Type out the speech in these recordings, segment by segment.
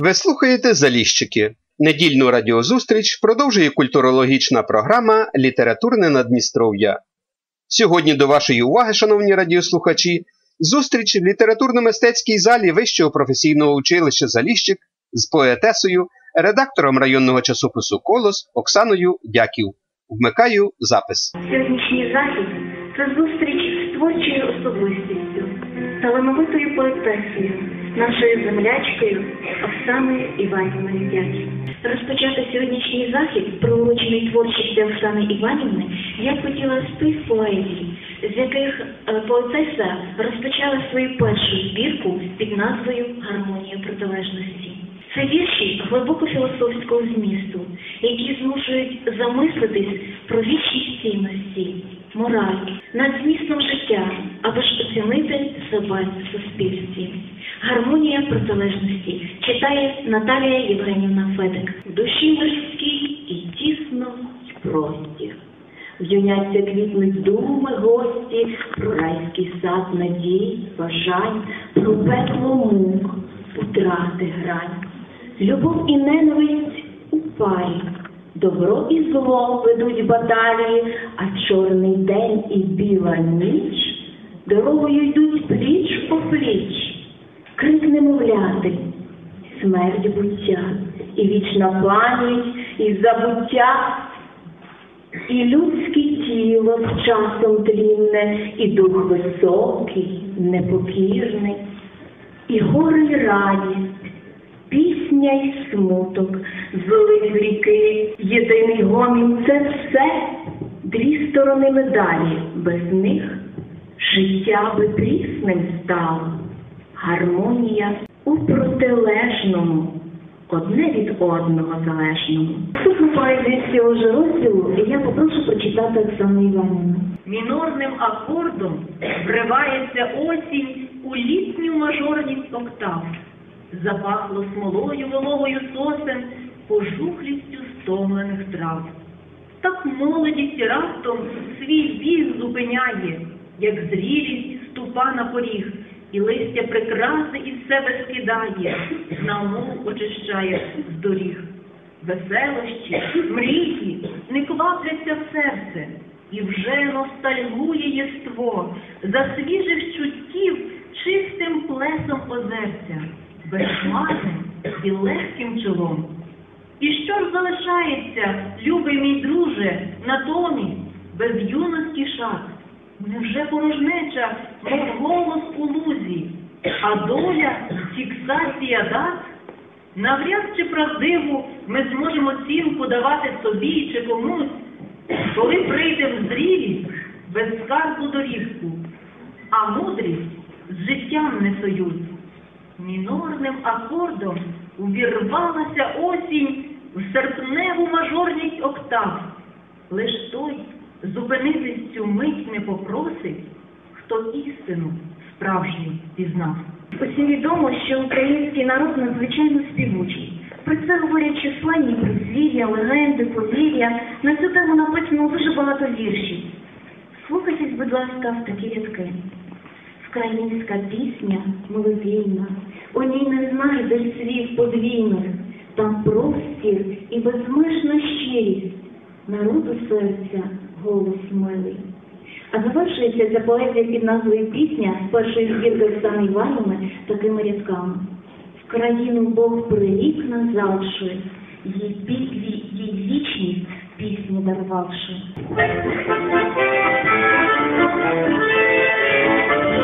Ви слухаєте Заліщики. Недільну радіозустріч продовжує культурологічна програма Літературне Надністров'я. Сьогодні до вашої уваги, шановні радіослухачі, зустріч в літературно-мистецькій залі Вищого професійного училища Заліщик з поетесою, редактором районного часопису Колос Оксаною Дяків. Вмикаю запис. Сьогоднішній захід це зустріч з особистістю, талановитою поетесою, нашою землячкою Оксаною Іванівною Дяків. Розпочати сьогоднішній захід, приурочений творчості Оксани Іванівни, я хотіла з тих поезій, з яких е, поетеса розпочала свою першу збірку під назвою Гармонія протилежності. Це вірші глибоко філософського змісту, які змушують замислитись про вічні цінності, мораль, над змістом життя, аби ж оцінити себе в суспільстві. Гармонія протилежності читає Наталія Євгенівна Федик. Душі морській і тісно й простір. Юняться квітнуть думи гості, про райський сад надій, бажань, про пекло мук, утрати грань. Любов і ненависть у парі, добро і зло ведуть баталії, а чорний день і біла ніч дорогою йдуть пліч по пліч, крик немовляти, смерть буття, і вічна пам'ять, і забуття. І людське тіло з часом тлінне, і дух високий, непокірний, і гори й радість, пісня й смуток, злив ріки, єдиний гомін це все, дві сторони медалі, без них життя би прісним стало, гармонія у протилежному одне від одного залежному. Наступну поезію цього ж розділу я попрошу прочитати Оксану Іванівну. Мінорним акордом вривається осінь у літню мажорність октав. Запахло смолою вологою сосен, пожухлістю стомлених трав. Так молодість раптом свій біг зупиняє, як зрілість ступа на поріг, і листя прикраси із себе скидає, на умов очищає з доріг. Веселощі, мрії не квапляться в серце, і вже ностальгує єство, за свіжих чуттів чистим плесом озерця, безхмарним і легким чолом. І що ж залишається, любий мій друже, натомість без юності шат? Невже порожнеча, мов голос у лузі, а доля фіксація дат? Навряд чи правдиву ми зможемо оцінку давати собі чи комусь, коли прийде в зрілість без скарбу доріжку, а мудрість з життям не союз. Мінорним акордом увірвалася осінь в серпневу мажорність октав. Лиш той зупинитись цю мить не попросить, хто істину справжню пізнав. Усім відомо, що український народ надзвичайно співучий. Про це говорять численні прислів'я, легенди, повір'я. На цю тему написано дуже багато віршів. Слухайтесь, будь ласка, в такі рядки. Українська пісня мелодійна, у ній не знайдеш слів подвійних, там простір і безмежна щирість, народу серця голос милий. А завершується ця поезія під назвою Пісня з першої збірки Оксани Іванівни такими рядками. В країну Бог прирік назавши, їй піклі, їй вічність пісні дарувавши.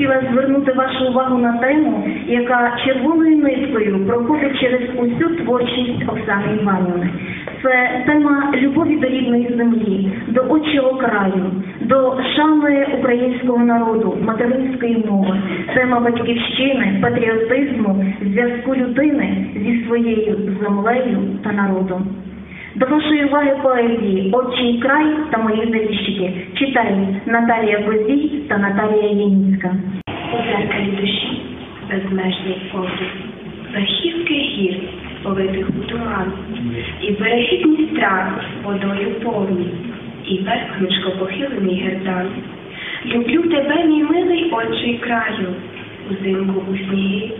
хотіла звернути вашу увагу на тему, яка червоною ниткою проходить через усю творчість Оксани Іванівни. Це тема любові до рідної землі, до отчого краю, до шани українського народу, материнської мови, тема батьківщини, патріотизму, зв'язку людини зі своєю землею та народом. До вашої уваги поезії «Отчий край» та мої заліщики читають Наталія Козій та Наталія Яніцька. У зеркалі душі безмежний образ, верхівки гір, повитих у туман, і береги Дністра водою повні, і верхничко похилений гердан. Люблю тебе, мій милий отчий краю, узимку у сніги,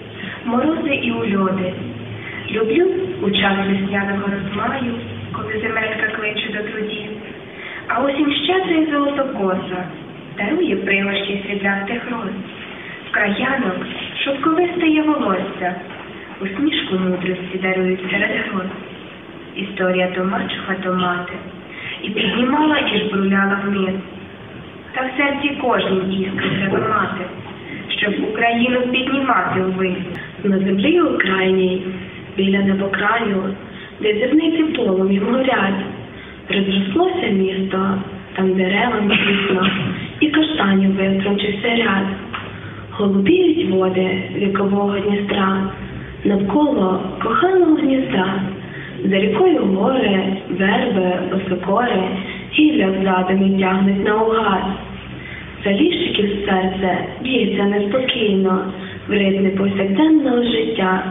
морози і у льоди. Люблю у час весняного розмаю, коли земелька кличе до трудів. А осінь щедра й золотокоса, дарує пригощі сріблястих роз. В краянок шовковисте є волосся, усмішку мудрості дарують серед гроз. Історія то мачуха, то мати, і піднімала і жбруляла вниз. Та в серці кожній іскри треба мати, щоб Україну піднімати увись. На землі Україній, біля небокраю, де зірниці полум'ям горять, розрослося місто, там деревам тісно, і каштанів виструнчився ряд. Голубіють води вікового Дністра, навколо коханого гнізда, за рікою гори, верби, осокори, гілля задами тягнуть наугад. Заліщиків серце б'ється неспокійно, в ритмі повсякденного життя.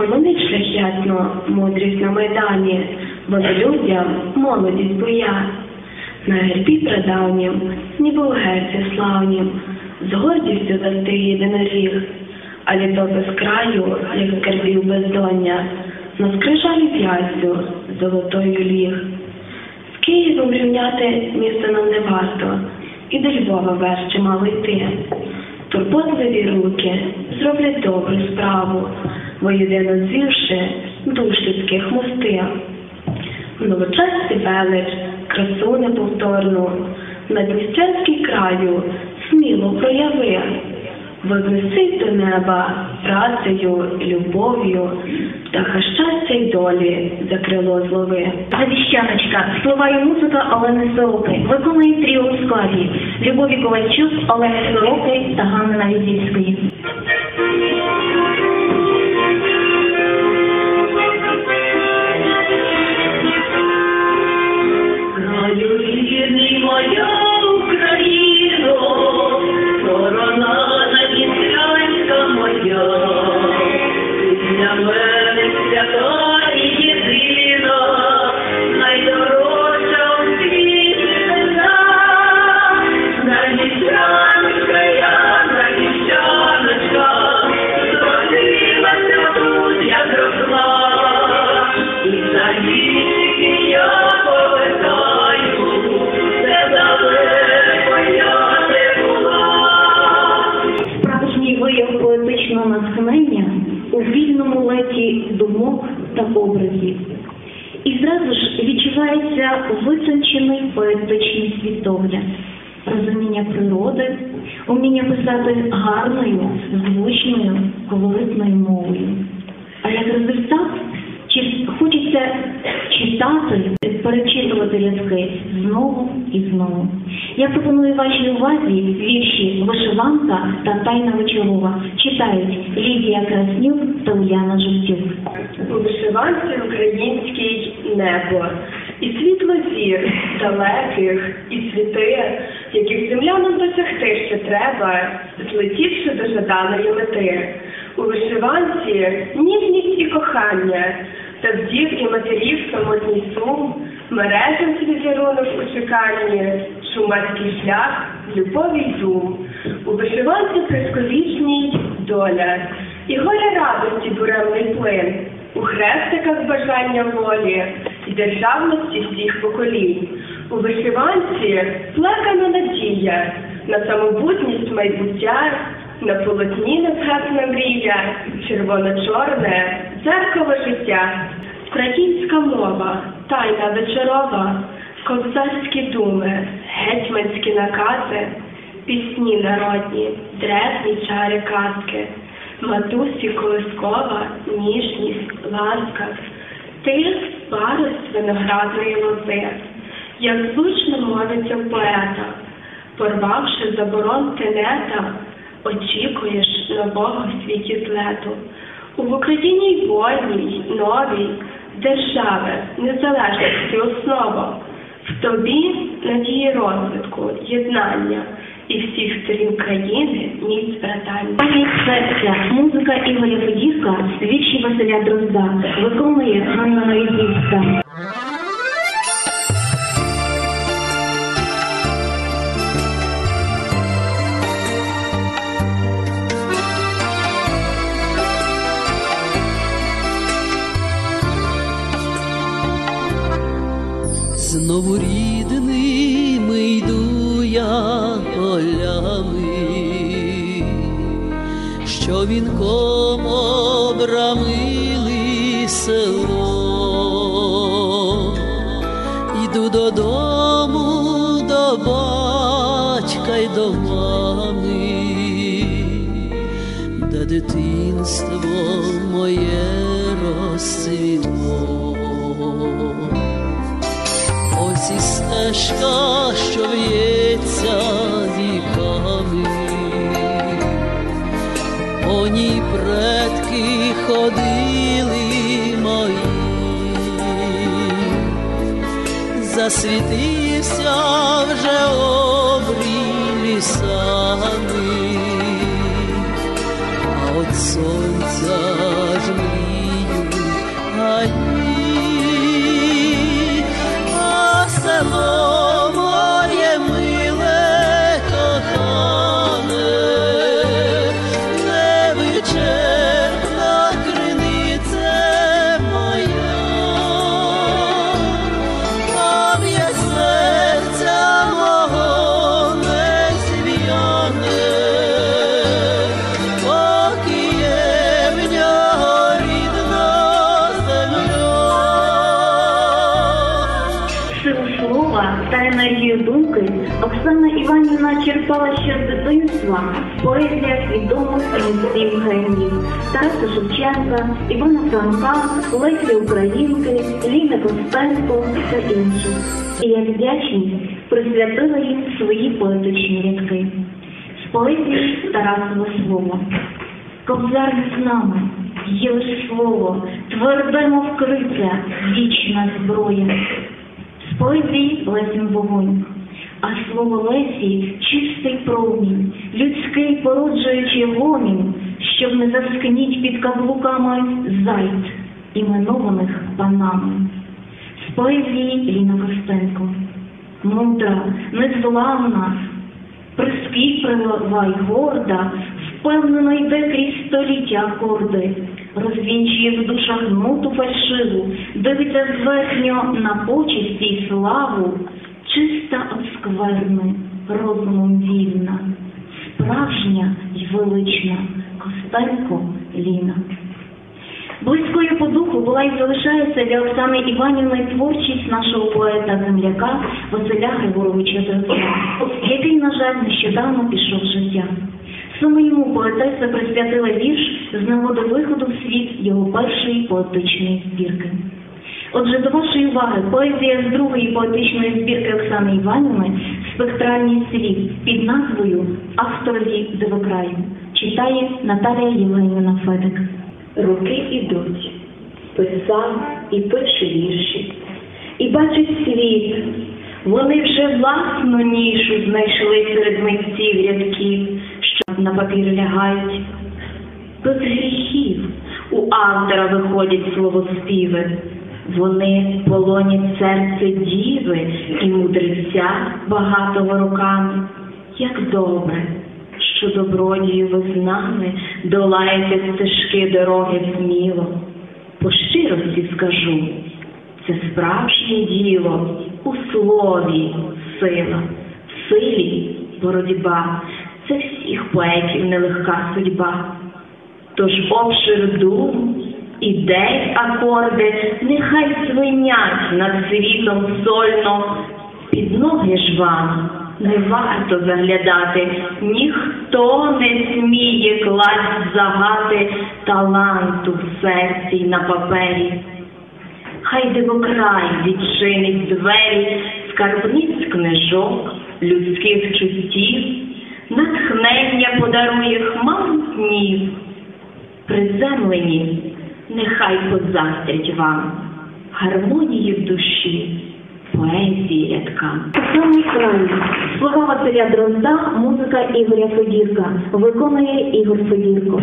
Гомонить шляхетно, мудрість на майдані, водолюдям молодість буя. На гербі прадавнім, ніби у герці славнім, з гордістю застиг єдиноріг, а літопис краю, як скарбів бездоння, на скрижалі п'ястю золотою ліг. З Києвом рівняти місто нам не варто, і до Львова верх чимало йти. Турботливі руки зроблять добру справу, воєдино звівши душ людських мости. Новочасті велич, красу неповторну, на Дністрянський краю сміло прояви, вознесись до неба працею, любов'ю, птаха щастя й долі за крило злови. Завіщаночка, і музика Олени Сороки, виконує тріо у складі Любові Ковальчук, Олени Сороки та Ганни Навідільської. Образів. І зразу ж відчувається витончений поетичний світогляд, розуміння природи, уміння писати гарною, звучною, колоритною мовою. А як результат, чи хочеться читати, перечитувати рядки знову і знову. Я пропоную вашій увазі вірші Вишиванка та Тайна вечорова. Читають Лідія Краснюк та Уляна Жовтюк. У вишиванці українській небо, і світло зір далеких, і світи, яких землянам досягти ще треба, злетівши до жаданої мети. У вишиванці ніжність і кохання, та вдів і матерів самотній сум, мережем візерунок у чеканні, шумацький шлях, любові й дум. У вишиванці присковічній доля, і горя радості буремний плин, у хрестиках бажання волі і державності всіх поколінь. У вишиванці плекана надія на самобутність майбуття, на полотні незгасна мрія, червоно-чорне дзеркало життя. Українська мова, тайна вечорова, кобзарські думи, гетьманські накази, пісні народні, древні чари казки, матусі колискова, ніжність, ласка, ти парус виноградної лози, як звучно мовиться поета, порвавши заборон тенета, очікуєш нового світі злету. У Україні вольній, новій, держави, незалежності основа. В тобі надії розвитку, єднання і всіх сторін країни ніць братання. Експертка, музика Ігоря Федівка, вірші Василя Дрозда, виконує Ганна Новідівська. Знову рідними йду я полями, що вінком обрамили село, йду додому до батька й до мами, де дитинство моє розцвіло. Стежка, що в'ється віками, по ній предки ходили мої, засвітився вже обрій лісами, а от сонця ж та енергію думки Оксана Іванівна черпала ще з дитинства в поезіях відомих митців геніїв Тараса Шевченка, Івана Франка, Лесі Українки, Ліни Костенко та інших. І як вдячність присвятила їм свої поетичні рядки. З поезії Тарасове слово. Кобзар з нами, є лиш слово, тверде, мов криця, вічна зброя. Поезії Лесін вогонь, а слово Лесі чистий промінь, людський породжуючи гомін, щоб не заскніть під каблуками зайць, іменованих панами. З поезії Ліна Костенко, мудра, незламна, прискіплива й горда, впевнено йде крізь століття акорди, розвінчує в душах ноту фальшиву, дивиться зверхньо на почесті й славу, чиста от скверни, розумом вільна, справжня й велична Костенко Ліна. Близькою по духу була і залишається для Оксани Іванівни творчість нашого поета-земляка Василя Григоровича Дрозда, який, на жаль, нещодавно пішов з життя. Саме йому поетеса присвятила вірш з нагоди виходу в світ його першої поетичної збірки. Отже, до вашої уваги поезія з другої поетичної збірки Оксани Іванівни Спектральний світ під назвою Авторові дивокраю читає Наталія Євгенівна Федик. Роки ідуть, писав і пише вірші, і бачить світ. Вони вже власну нішу знайшли серед митців рядків, на папір лягають. Без гріхів у автора виходять словоспіви. Вони полонять серце діви і мудреця багатого роками. Як добре, що добродію ви з нами долаєте стежки дороги сміло. По щирості скажу, це справжнє діло у слові сила, в силі боротьба. Це всіх поетів нелегка судьба. Тож обшир дум, ідей, акорди, нехай свинять над світом сольно, під ноги ж вам не варто заглядати, ніхто не сміє класть загати таланту в серці й на папері. Хай дивокрай відчинить двері скарбниць книжок, людських чуттів, натхнення подарує хмару снів. Приземлені, нехай позастрять вам гармонії в душі, поезії рядка. Самий край. Слова Василя Дрозда, музика Ігоря Федірка. Виконує Ігор Федірко.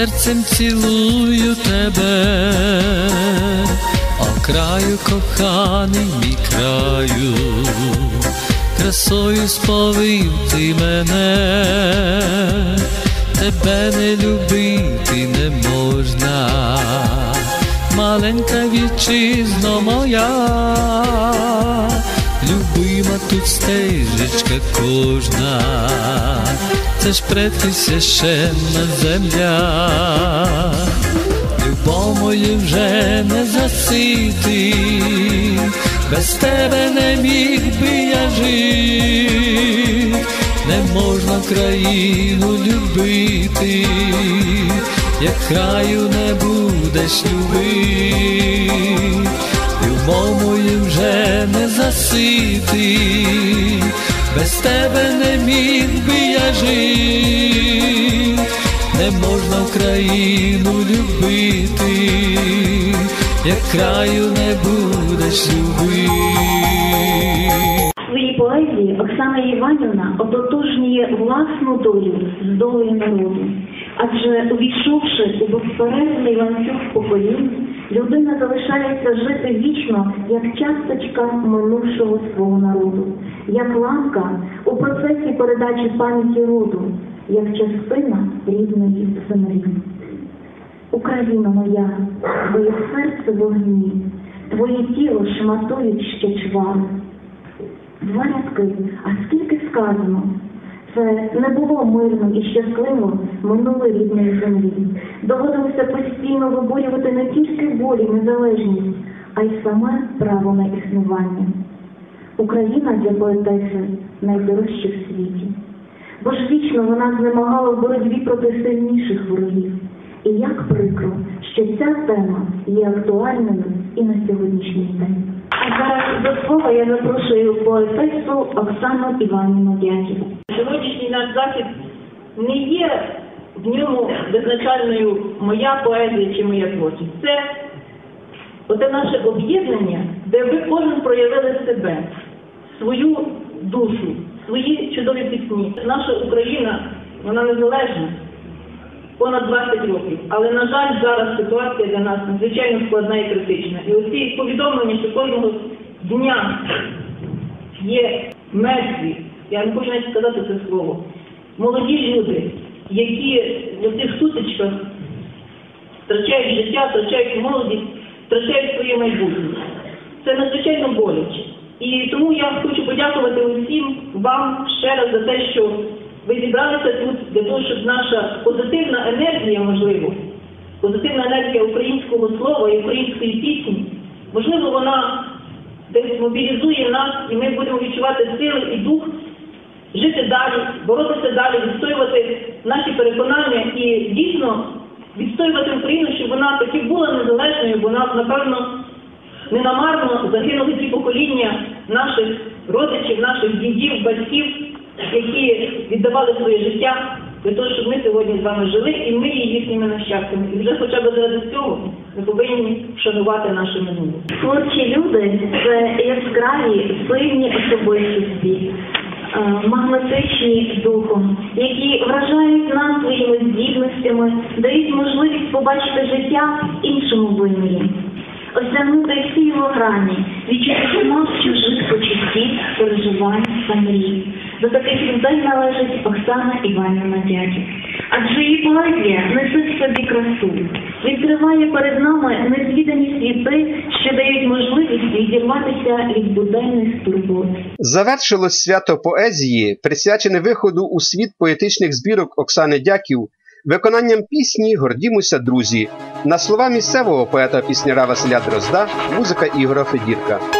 Серцем цілую тебе, о краю коханий мій краю, красою сповив ти мене, тебе не любити не можна, маленька вітчизно моя. Любима тут стежечка кожна, це ж предки священна земля, любов мою вже не засити, без тебе не міг би я жити, не можна країну любити, як краю не будеш любити. Любов мою вже не засити, без тебе не міг би я жити, не можна Україну любити, як краю не будеш любити. В своїй поезії Оксана Іванівна ототожнює власну долю з долею народу. Адже увійшовши у безперервний ланцюг поколінь, людина залишається жити вічно як часточка минувшого свого народу, як ланка у процесі передачі пам'яті роду, як частина рідної землі. Україна моя, твоє серце вогні, твоє тіло шматують ще чвари. Два рядки, а скільки сказано? Це не було мирно і щасливо минулої рідної землі. Доводилося постійно виборювати не тільки волі, незалежність, а й саме право на існування. Україна для поетеси найдорожча в світі, бо ж вічно вона знемагала в боротьбі проти сильніших ворогів. І як прикро, що ця тема є актуальною і на сьогоднішній день. Зараз до слова я запрошую поетесу Оксану Іванівну Дяків. Сьогоднішній наш захід не є в ньому визначальною моя поезія чи моя творчість. Це оте наше об'єднання, де ви кожен проявили себе, свою душу, свої чудові пісні. Наша Україна, вона незалежна понад 20 років. Але, на жаль, зараз ситуація для нас надзвичайно складна і критична. І оці повідомлення, що кожного дня є мертві, я не хочу навіть сказати це слово, молоді люди, які в цих сутичках втрачають життя, втрачають молодість, втрачають своє майбутнє. Це надзвичайно боляче. І тому я хочу подякувати усім вам ще раз за те, що ви зібралися тут для того, щоб наша позитивна енергія, можливо, позитивна енергія українського слова і української пісні, можливо, вона десь мобілізує нас, і ми будемо відчувати сили і дух жити далі, боротися далі, відстоювати наші переконання і дійсно відстоювати Україну, щоб вона таки була незалежною, бо нас, напевно, не намарно загинули ці покоління наших родичів, наших дідів, батьків, які віддавали своє життя для того, щоб ми сьогодні з вами жили, і ми є їхніми нащадками. І вже хоча б заради цього ми повинні вшанувати наше минуле. Творчі люди це яскраві, сильні особистості, е, магнетичні духом, які вражають нас своїми здібностями, дають можливість побачити життя іншому вимірі. осягнути всі його грані, відчути шумок чужих почуттів, переживань та мрій. До таких людей належить Оксана Іванівна Дядів. Адже її поезія несе в собі красу, відкриває перед нами незвідані світи, що дають можливість відірватися від буденних турбот. Завершилось свято поезії, присвячене виходу у світ поетичних збірок Оксани Дяків, виконанням пісні Гордімося, друзі, на слова місцевого поета-пісняра Василя Дрозда, музика Ігора Федірка.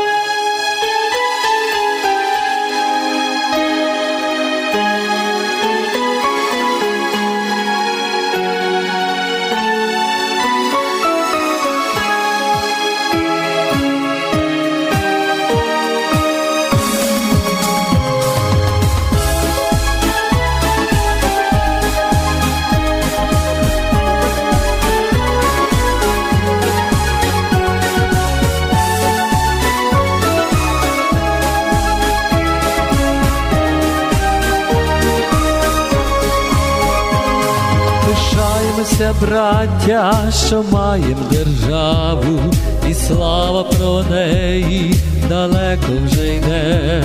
Браття, що маєм державу, і слава про неї далеко вже йде.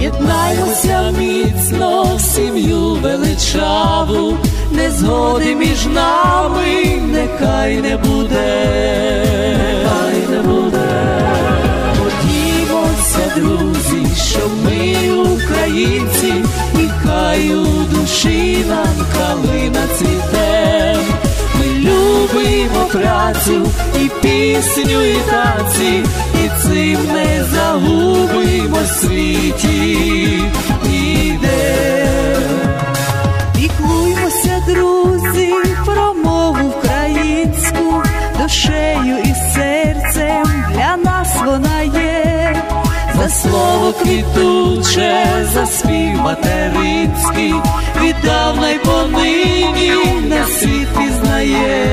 Єднаймося міцно в сім'ю величаву, незгоди між нами нехай не буде, нехай не буде. Подімося, друзі, що ми українці, і хай у душі нам калина цвіте. Любимо працю і пісню, і танці, і цим не загубимо світі. Іде. Піклуймося, друзі, про мову українську, душею слово квітуче, за спів материнський, віддавна й понині на світ пізнає.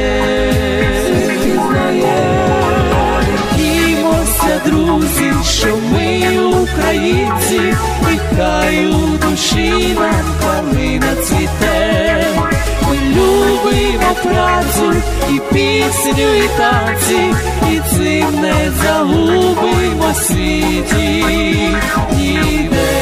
Дімося, друзі, що ми українці, і хай у душі нам калина цвіте. Любимо працю і пісню, і танці, і цим не загубимо світі ніде.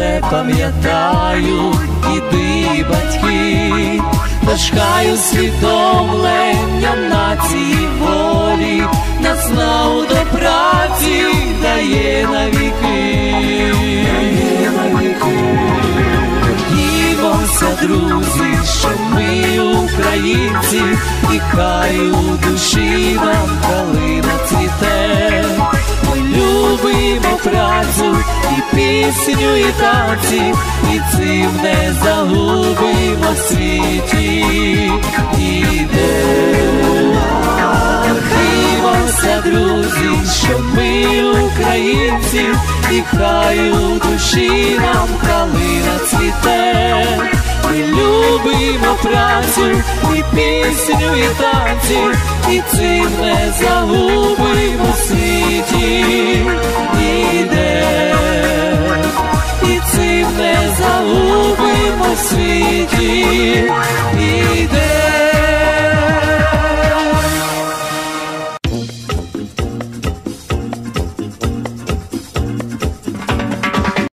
Це пам'ятаю діди і батьки, дошкаю свідомленням нації волі, нас нау до праці дає навіки. Дає навіки. Дімося, друзі, що ми українці, і хай у душі нам калина цвіте. Любимо працю і пісню, і танці, і цим не загубимо в світі. Іде. Дивимося, друзі, що ми українці, і хай у душі нам калина цвіте. Ми любимо працю, і пісню, і танці, і цим не загубимо в світі. Іде, і цим не загубимо в світі. Іде.